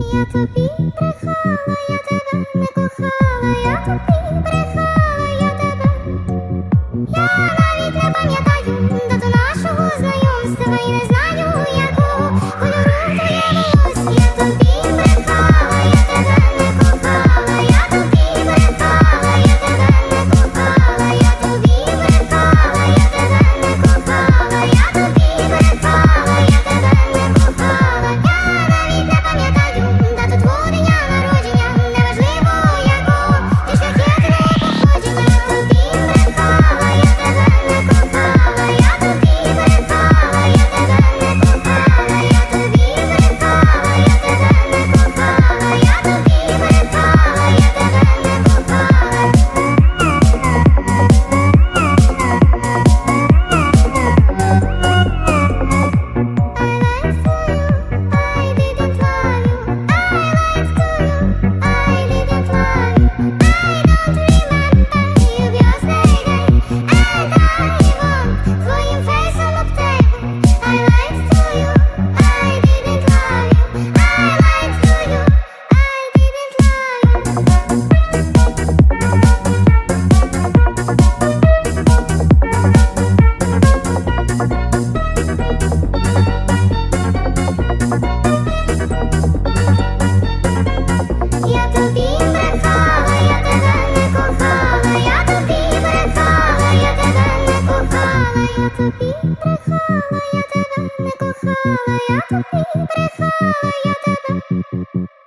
Я тобі брехала, я тебе не кохала, я тобі брехала, я тебе. Я навіть не пам'ятаю дату нашого знайомства і не знаю, Thank you.